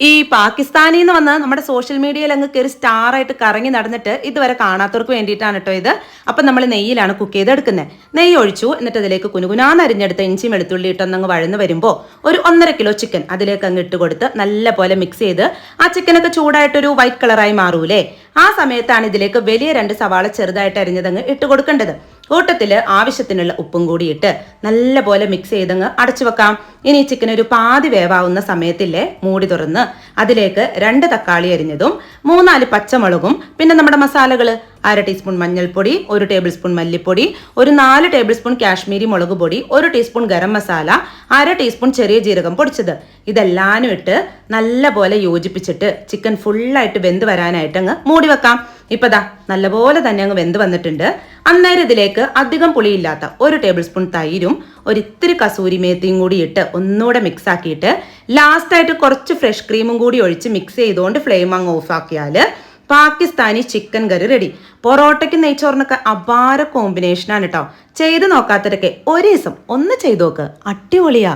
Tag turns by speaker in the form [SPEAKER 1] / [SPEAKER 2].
[SPEAKER 1] ഈ പാകിസ്ഥാനിൽ നിന്ന് വന്ന് നമ്മുടെ സോഷ്യൽ മീഡിയയിൽ അങ്ങ് കയറി സ്റ്റാർ ആയിട്ട് കറങ്ങി നടന്നിട്ട് ഇതുവരെ കാണാത്തവർക്ക് വേണ്ടിയിട്ടാണ് കേട്ടോ ഇത്. അപ്പം നമ്മൾ നെയ്യിലാണ് കുക്ക് ചെയ്തെടുക്കുന്നത് നെയ്യ് ഒഴിച്ചു എന്നിട്ട് അതിലേക്ക് കുനുകുനാന്ന് അരിഞ്ഞെടുത്ത ഇഞ്ചി വെളുത്തുള്ളി ഇട്ടൊന്നങ്ങ് വഴന്ന് വരുമ്പോൾ ഒരു ഒന്നര കിലോ ചിക്കൻ അതിലേക്ക് അങ്ങ് ഇട്ട് കൊടുത്ത് നല്ല പോലെ മിക്സ് ചെയ്ത് ആ ചിക്കനൊക്കെ ചൂടായിട്ടൊരു വൈറ്റ് കളറായി മാറൂലേ? ആ സമയത്താണ് ഇതിലേക്ക് വലിയ രണ്ട് സവാള ചെറുതായിട്ട് അരിഞ്ഞതങ്ങ് ഇട്ട് കൊടുക്കേണ്ടത്. കൂട്ടത്തിൽ ആവശ്യത്തിനുള്ള ഉപ്പും കൂടിയിട്ട് ഇട്ട് നല്ല പോലെ മിക്സ് ചെയ്തങ്ങ് അടച്ചു വെക്കാം. ഇനി ചിക്കൻ ഒരു പാതി വേവാവുന്ന സമയത്തില്ലേ മൂടി തുറന്ന് അതിലേക്ക് രണ്ട് തക്കാളി അരിഞ്ഞതും മൂന്നാൽ പച്ചമുളകും പിന്നെ നമ്മുടെ മസാലകൾ അര ടീസ്പൂൺ മഞ്ഞൾപ്പൊടി ഒരു ടേബിൾ സ്പൂൺ മല്ലിപ്പൊടി ഒരു നാല് ടേബിൾ സ്പൂൺ കാശ്മീരി മുളക് പൊടി ഒരു ടീസ്പൂൺ ഗരം മസാല അര ടീസ്പൂൺ ചെറിയ ജീരകം പൊടിച്ചത്. ഇതെല്ലാനും ഇട്ട് നല്ല പോലെ യോജിപ്പിച്ചിട്ട് ചിക്കൻ ഫുള്ളായിട്ട് വെന്ത് വരാനായിട്ട് അങ്ങ് മൂടി വെക്കാം. ഇപ്പൊ ദാ നല്ലപോലെ തന്നെ അങ്ങ് വെന്ത് വന്നിട്ടുണ്ട്. അന്നേരം ഇതിലേക്ക് അധികം പുളിയില്ലാത്ത ഒരു ടേബിൾ സ്പൂൺ തൈരും ഒരിത്തിരി കസൂരി മേത്തിയും കൂടി ഇട്ട് ഒന്നുകൂടെ മിക്സ് ആക്കിയിട്ട് ലാസ്റ്റായിട്ട് കുറച്ച് ഫ്രഷ് ക്രീമും കൂടി ഒഴിച്ച് മിക്സ് ചെയ്തുകൊണ്ട് ഫ്ലെയിം അങ്ങ് ഓഫ് ആക്കിയാൽ പാകിസ്ഥാനി ചിക്കൻ കറി റെഡി പൊറോട്ടയ്ക്ക് നെയ്ച്ചോറിനൊക്കെ അപാര കോമ്പിനേഷനാണ് കേട്ടോ ചെയ്ത് നോക്കാത്തവരൊക്കെ ഒരു ദിവസം ഒന്ന് ചെയ്തു നോക്ക്. അടിപൊളിയാ.